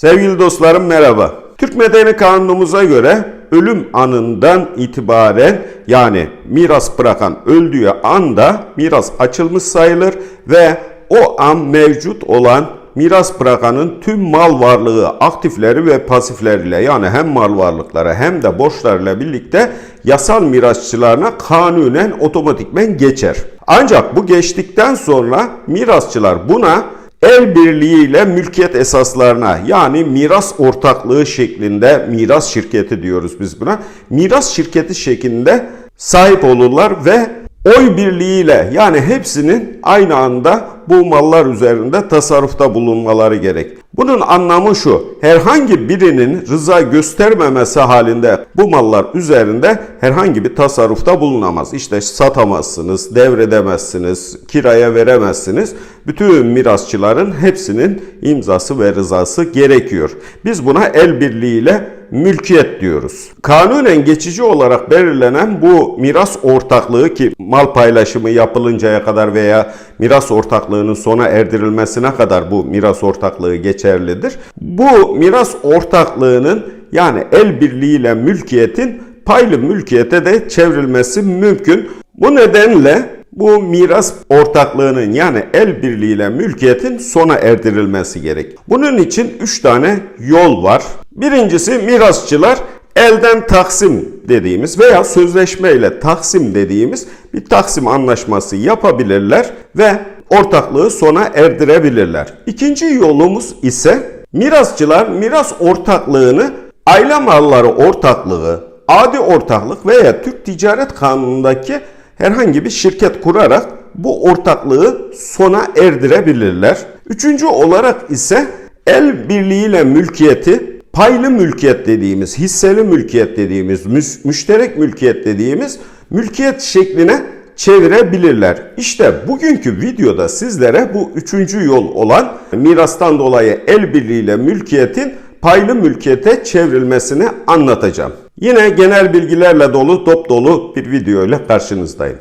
Sevgili dostlarım merhaba. Türk Medeni Kanunumuza göre ölüm anından itibaren yani miras bırakan öldüğü anda miras açılmış sayılır ve o an mevcut olan miras bırakanın tüm mal varlığı, aktifleri ve pasifleriyle yani hem mal varlıkları hem de borçlarıyla birlikte yasal mirasçılarına kanunen otomatikmen geçer. Ancak bu geçtikten sonra mirasçılar buna el birliğiyle mülkiyet esaslarına yani miras ortaklığı şeklinde miras şirketi diyoruz biz buna. Miras şirketi şeklinde sahip olurlar ve oy birliğiyle yani hepsinin aynı anda bu mallar üzerinde tasarrufta bulunmaları gerek. Bunun anlamı şu. Herhangi birinin rıza göstermemesi halinde bu mallar üzerinde herhangi bir tasarrufta bulunamaz. İşte satamazsınız, devredemezsiniz, kiraya veremezsiniz. Bütün mirasçıların hepsinin imzası ve rızası gerekiyor. Biz buna el birliğiyle mülkiyet diyoruz. Kanunen geçici olarak belirlenen bu miras ortaklığı ki mal paylaşımı yapılıncaya kadar veya miras ortaklığının sona erdirilmesine kadar bu miras ortaklığı geçerlidir. Bu miras ortaklığının yani el birliğiyle mülkiyetin paylı mülkiyete de çevrilmesi mümkün. Bu nedenle bu miras ortaklığının yani el birliğiyle mülkiyetin sona erdirilmesi gerek. Bunun için 3 tane yol var. Birincisi mirasçılar elden taksim dediğimiz veya sözleşmeyle taksim dediğimiz bir taksim anlaşması yapabilirler ve ortaklığı sona erdirebilirler. İkinci yolumuz ise mirasçılar miras ortaklığını aile malları ortaklığı, adi ortaklık veya Türk Ticaret Kanunu'ndaki herhangi bir şirket kurarak bu ortaklığı sona erdirebilirler. Üçüncü olarak ise el birliğiyle mülkiyeti paylı mülkiyet dediğimiz, hisseli mülkiyet dediğimiz, müş- müşterek mülkiyet dediğimiz mülkiyet şekline çevirebilirler. İşte bugünkü videoda sizlere bu üçüncü yol olan mirastan dolayı el birliğiyle mülkiyetin paylı mülkiyete çevrilmesini anlatacağım. Yine genel bilgilerle dolu, dop dolu bir video ile karşınızdayım.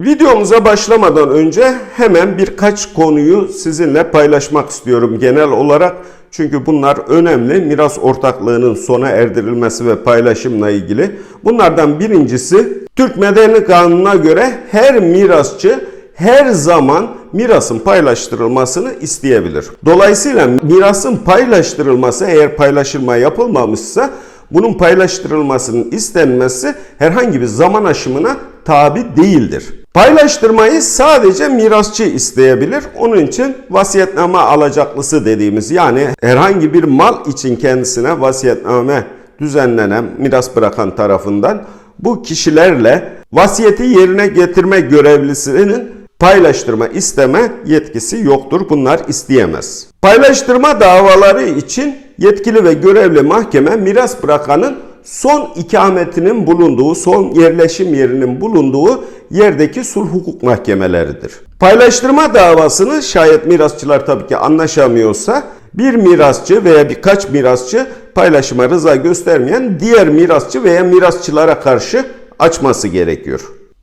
Videomuza başlamadan önce hemen birkaç konuyu sizinle paylaşmak istiyorum genel olarak. Çünkü bunlar önemli. Miras ortaklığının sona erdirilmesi ve paylaşımla ilgili. Bunlardan birincisi Türk Medeni Kanunu'na göre her mirasçı her zaman mirasın paylaştırılmasını isteyebilir. Dolayısıyla mirasın paylaştırılması eğer paylaşılma yapılmamışsa bunun paylaştırılmasının istenmesi herhangi bir zaman aşımına tabi değildir. Paylaştırmayı sadece mirasçı isteyebilir. Onun için vasiyetname alacaklısı dediğimiz yani herhangi bir mal için kendisine vasiyetname düzenlenen miras bırakan tarafından bu kişilerle vasiyeti yerine getirme görevlisinin paylaştırma isteme yetkisi yoktur. Bunlar isteyemez. Paylaştırma davaları için yetkili ve görevli mahkeme miras bırakanın son ikametinin bulunduğu, son yerleşim yerinin bulunduğu yerdeki sulh hukuk mahkemeleridir. Paylaştırma davasını şayet mirasçılar tabii ki anlaşamıyorsa bir mirasçı veya birkaç mirasçı paylaşıma rıza göstermeyen diğer mirasçı veya mirasçılara karşı açması gerekiyor.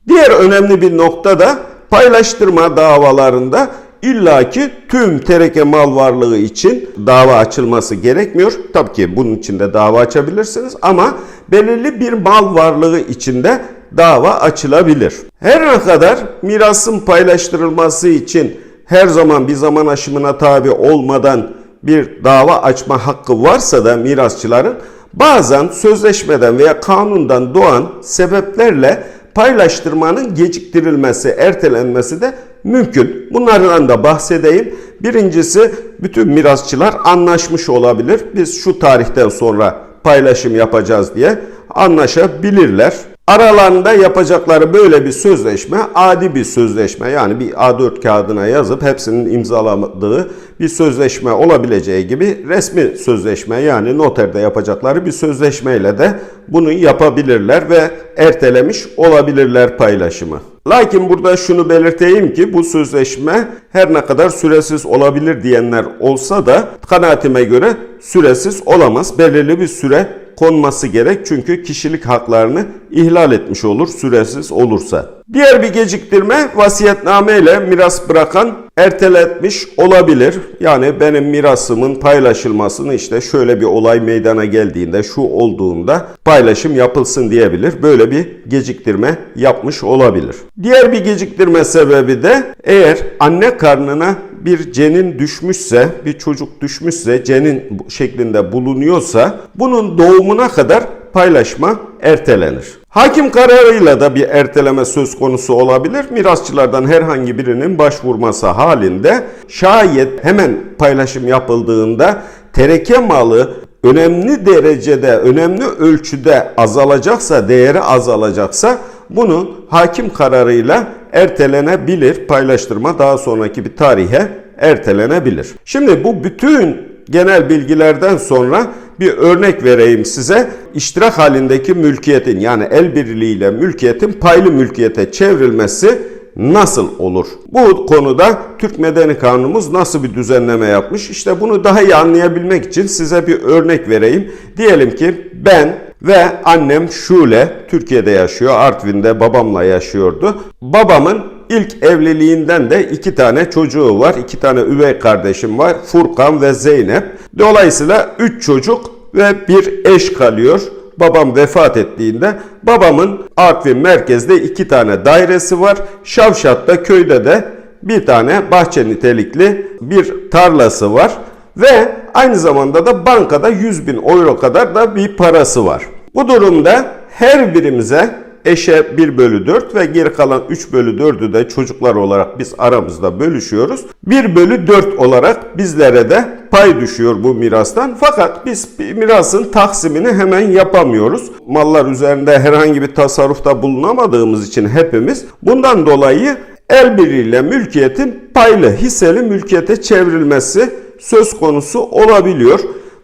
Diğer önemli bir nokta da paylaştırma davalarında illaki tüm tereke mal varlığı için dava açılması gerekmiyor. Tabii ki bunun için de dava açabilirsiniz ama belirli bir mal varlığı içinde dava açılabilir. Her ne kadar mirasın paylaştırılması için her zaman bir zaman aşımına tabi olmadan bir dava açma hakkı varsa da mirasçıların bazen sözleşmeden veya kanundan doğan sebeplerle paylaştırmanın geciktirilmesi, ertelenmesi de mümkün. Bunlardan da bahsedeyim. Birincisi bütün mirasçılar anlaşmış olabilir. Biz şu tarihten sonra paylaşım yapacağız diye anlaşabilirler. Aralarında yapacakları böyle bir sözleşme adi bir sözleşme yani bir A4 kağıdına yazıp hepsinin imzaladığı bir sözleşme olabileceği gibi resmi sözleşme yani noterde yapacakları bir sözleşmeyle de bunu yapabilirler ve ertelemiş olabilirler paylaşımı. Lakin burada şunu belirteyim ki bu sözleşme her ne kadar süresiz olabilir diyenler olsa da kanaatime göre süresiz olamaz. Belirli bir süre konması gerek. Çünkü kişilik haklarını ihlal etmiş olur süresiz olursa. Diğer bir geciktirme vasiyetname ile miras bırakan erteletmiş olabilir. Yani benim mirasımın paylaşılmasını işte şöyle bir olay meydana geldiğinde, şu olduğunda paylaşım yapılsın diyebilir. Böyle bir geciktirme yapmış olabilir. Diğer bir geciktirme sebebi de eğer anne karnına bir cenin düşmüşse, bir çocuk düşmüşse, cenin şeklinde bulunuyorsa bunun doğumuna kadar paylaşma ertelenir. Hakim kararıyla da bir erteleme söz konusu olabilir. Mirasçılardan herhangi birinin başvurması halinde şayet hemen paylaşım yapıldığında tereke malı önemli derecede, önemli ölçüde azalacaksa, değeri azalacaksa bunun hakim kararıyla ertelenebilir. Paylaştırma daha sonraki bir tarihe ertelenebilir. Şimdi bu bütün genel bilgilerden sonra bir örnek vereyim size. İştirak halindeki mülkiyetin yani el birliğiyle mülkiyetin paylı mülkiyete çevrilmesi nasıl olur? Bu konuda Türk Medeni Kanunumuz nasıl bir düzenleme yapmış? İşte bunu daha iyi anlayabilmek için size bir örnek vereyim. Diyelim ki ben ve annem Şule Türkiye'de yaşıyor. Artvin'de babamla yaşıyordu. Babamın ilk evliliğinden de iki tane çocuğu var. iki tane üvey kardeşim var. Furkan ve Zeynep. Dolayısıyla üç çocuk ve bir eş kalıyor. Babam vefat ettiğinde babamın Artvin merkezde iki tane dairesi var. Şavşat'ta köyde de bir tane bahçe nitelikli bir tarlası var. Ve aynı zamanda da bankada 100 bin euro kadar da bir parası var. Bu durumda her birimize eşe 1 bölü 4 ve geri kalan 3 bölü 4'ü de çocuklar olarak biz aramızda bölüşüyoruz. 1 bölü 4 olarak bizlere de pay düşüyor bu mirastan. Fakat biz mirasın taksimini hemen yapamıyoruz. Mallar üzerinde herhangi bir tasarrufta bulunamadığımız için hepimiz bundan dolayı el birliğiyle mülkiyetin paylı hisseli mülkiyete çevrilmesi söz konusu olabiliyor.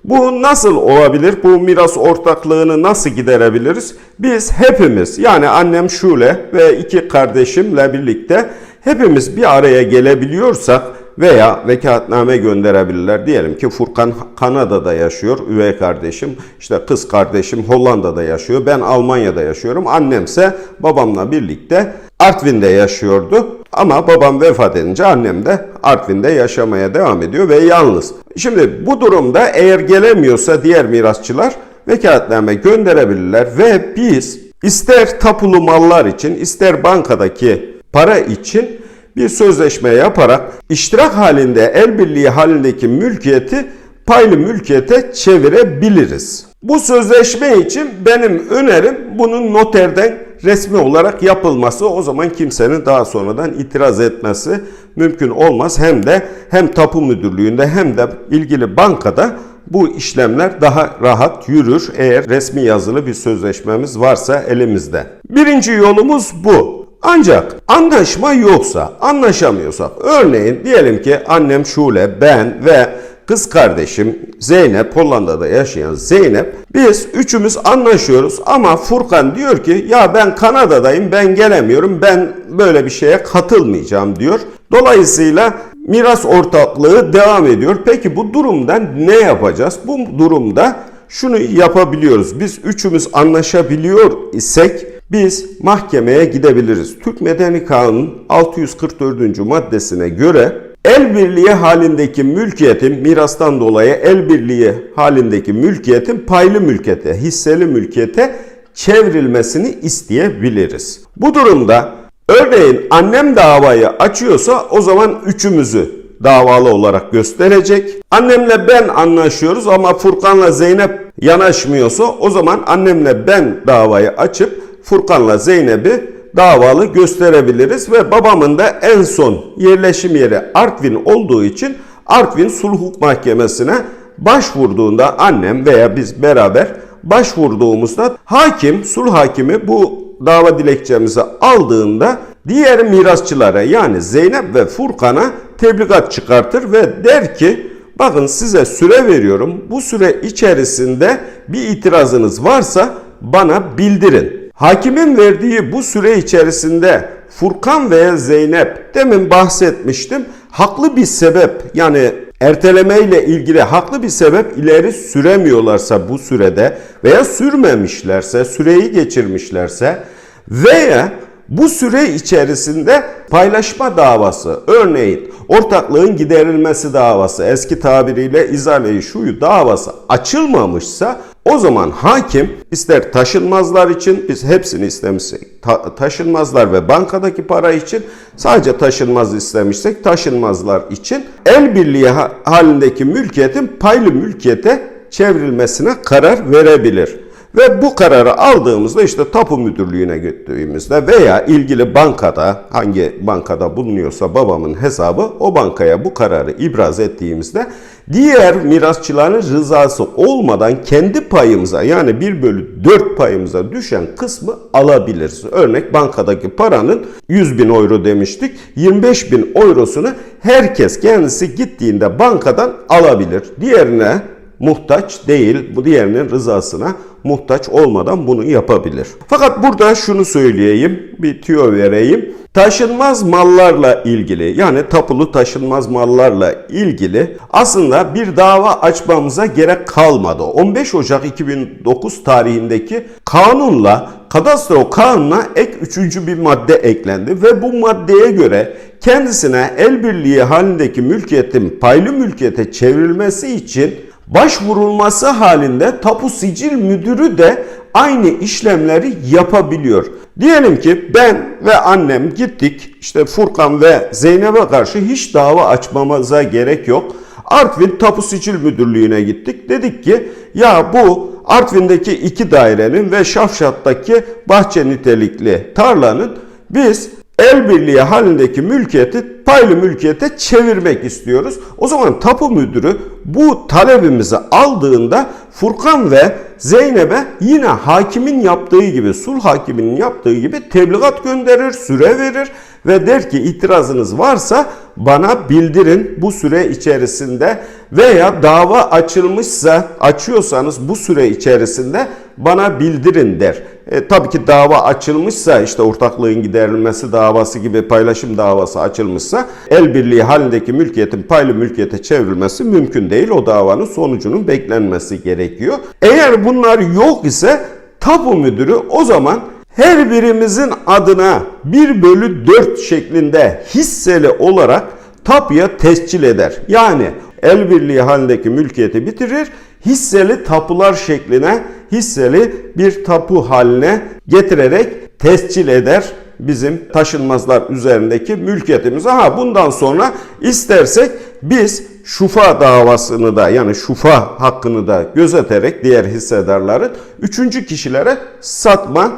Bu nasıl olabilir? Bu miras ortaklığını nasıl giderebiliriz? Biz hepimiz yani annem Şule ve iki kardeşimle birlikte hepimiz bir araya gelebiliyorsak veya vekaletname gönderebilirler. Diyelim ki Furkan Kanada'da yaşıyor, üvey kardeşim, işte kız kardeşim Hollanda'da yaşıyor, ben Almanya'da yaşıyorum. Annemse babamla birlikte Artvin'de yaşıyordu. Ama babam vefat edince annem de Artvin'de yaşamaya devam ediyor ve yalnız. Şimdi bu durumda eğer gelemiyorsa diğer mirasçılar vekaletname gönderebilirler ve biz ister tapulu mallar için ister bankadaki para için bir sözleşme yaparak iştirak halinde el birliği halindeki mülkiyeti paylı mülkiyete çevirebiliriz. Bu sözleşme için benim önerim bunun noterden resmi olarak yapılması o zaman kimsenin daha sonradan itiraz etmesi mümkün olmaz. Hem de hem tapu müdürlüğünde hem de ilgili bankada bu işlemler daha rahat yürür eğer resmi yazılı bir sözleşmemiz varsa elimizde. Birinci yolumuz bu. Ancak anlaşma yoksa, anlaşamıyorsak, örneğin diyelim ki annem Şule, ben ve kız kardeşim Zeynep, Hollanda'da yaşayan Zeynep, biz üçümüz anlaşıyoruz ama Furkan diyor ki ya ben Kanada'dayım, ben gelemiyorum, ben böyle bir şeye katılmayacağım diyor. Dolayısıyla miras ortaklığı devam ediyor. Peki bu durumda ne yapacağız? Bu durumda şunu yapabiliyoruz. Biz üçümüz anlaşabiliyor isek biz mahkemeye gidebiliriz. Türk Medeni Kanun 644. maddesine göre el birliği halindeki mülkiyetin mirastan dolayı el birliği halindeki mülkiyetin paylı mülkiyete, hisseli mülkiyete çevrilmesini isteyebiliriz. Bu durumda örneğin annem davayı açıyorsa o zaman üçümüzü davalı olarak gösterecek. Annemle ben anlaşıyoruz ama Furkan'la Zeynep yanaşmıyorsa o zaman annemle ben davayı açıp Furkan'la Zeynep'i davalı gösterebiliriz ve babamın da en son yerleşim yeri Artvin olduğu için Artvin Sulh Mahkemesi'ne başvurduğunda annem veya biz beraber başvurduğumuzda hakim, sulh hakimi bu dava dilekçemizi aldığında diğer mirasçılara yani Zeynep ve Furkan'a tebligat çıkartır ve der ki bakın size süre veriyorum bu süre içerisinde bir itirazınız varsa bana bildirin. Hakimin verdiği bu süre içerisinde Furkan veya Zeynep demin bahsetmiştim haklı bir sebep yani erteleme ile ilgili haklı bir sebep ileri süremiyorlarsa bu sürede veya sürmemişlerse, süreyi geçirmişlerse veya bu süre içerisinde paylaşma davası, örneğin ortaklığın giderilmesi davası, eski tabiriyle izale şuyu davası açılmamışsa o zaman hakim ister taşınmazlar için biz hepsini istemişsek ta- taşınmazlar ve bankadaki para için sadece taşınmaz istemişsek taşınmazlar için el birliği ha- halindeki mülkiyetin paylı mülkiyete çevrilmesine karar verebilir. Ve bu kararı aldığımızda işte tapu müdürlüğüne götürdüğümüzde veya ilgili bankada hangi bankada bulunuyorsa babamın hesabı o bankaya bu kararı ibraz ettiğimizde diğer mirasçıların rızası olmadan kendi payımıza yani 1 bölü 4 payımıza düşen kısmı alabiliriz. Örnek bankadaki paranın 100 bin euro demiştik 25 bin eurosunu herkes kendisi gittiğinde bankadan alabilir. Diğerine muhtaç değil. Bu diğerinin rızasına muhtaç olmadan bunu yapabilir. Fakat burada şunu söyleyeyim, bir tüyo vereyim. Taşınmaz mallarla ilgili yani tapulu taşınmaz mallarla ilgili aslında bir dava açmamıza gerek kalmadı. 15 Ocak 2009 tarihindeki kanunla kadastro kanuna ek üçüncü bir madde eklendi ve bu maddeye göre kendisine el birliği halindeki mülkiyetin paylı mülkiyete çevrilmesi için başvurulması halinde tapu sicil müdürü de aynı işlemleri yapabiliyor. Diyelim ki ben ve annem gittik işte Furkan ve Zeynep'e karşı hiç dava açmamıza gerek yok. Artvin Tapu Sicil Müdürlüğü'ne gittik. Dedik ki ya bu Artvin'deki iki dairenin ve Şafşat'taki bahçe nitelikli tarlanın biz el birliği halindeki mülkiyeti paylı mülkiyete çevirmek istiyoruz. O zaman tapu müdürü bu talebimizi aldığında Furkan ve Zeynep'e yine hakimin yaptığı gibi, sulh hakiminin yaptığı gibi tebligat gönderir, süre verir ve der ki itirazınız varsa bana bildirin bu süre içerisinde veya dava açılmışsa açıyorsanız bu süre içerisinde bana bildirin der. E, tabii ki dava açılmışsa işte ortaklığın giderilmesi davası gibi paylaşım davası açılmışsa el birliği halindeki mülkiyetin paylı mülkiyete çevrilmesi mümkün değil. O davanın sonucunun beklenmesi gerekiyor. Eğer bunlar yok ise tapu müdürü o zaman her birimizin adına 1 bölü 4 şeklinde hisseli olarak tapuya tescil eder. Yani el birliği halindeki mülkiyeti bitirir, hisseli tapular şekline, hisseli bir tapu haline getirerek tescil eder bizim taşınmazlar üzerindeki mülkiyetimizi. Ha bundan sonra istersek biz şufa davasını da yani şufa hakkını da gözeterek diğer hissedarların üçüncü kişilere satma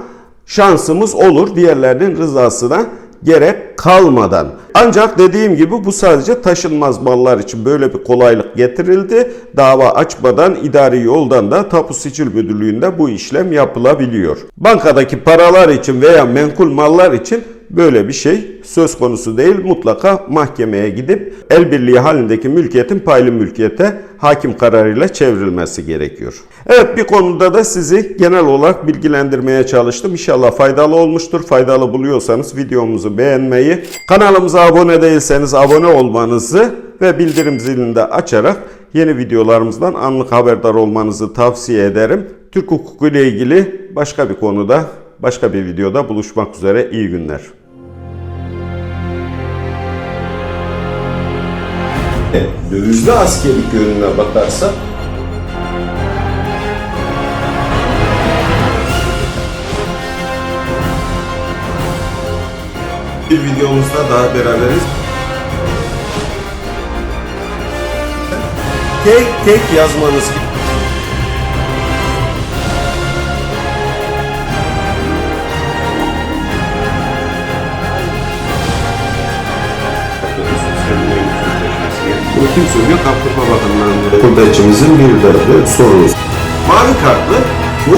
şansımız olur diğerlerinin rızasına gerek kalmadan. Ancak dediğim gibi bu sadece taşınmaz mallar için böyle bir kolaylık getirildi. Dava açmadan idari yoldan da Tapu Sicil Müdürlüğü'nde bu işlem yapılabiliyor. Bankadaki paralar için veya menkul mallar için böyle bir şey söz konusu değil. Mutlaka mahkemeye gidip el birliği halindeki mülkiyetin paylı mülkiyete hakim kararıyla çevrilmesi gerekiyor. Evet bir konuda da sizi genel olarak bilgilendirmeye çalıştım. İnşallah faydalı olmuştur. Faydalı buluyorsanız videomuzu beğenmeyi, kanalımıza abone değilseniz abone olmanızı ve bildirim zilini de açarak yeni videolarımızdan anlık haberdar olmanızı tavsiye ederim. Türk hukuku ile ilgili başka bir konuda, başka bir videoda buluşmak üzere. İyi günler. Dövizli askerlik yönüne bakarsak bir videomuzda daha beraberiz. Tek tek yazmanız Bunu kim söylüyor? Kaptırma bakımından. Burada içimizin bir derdi sorunuz. Mavi kartlı bu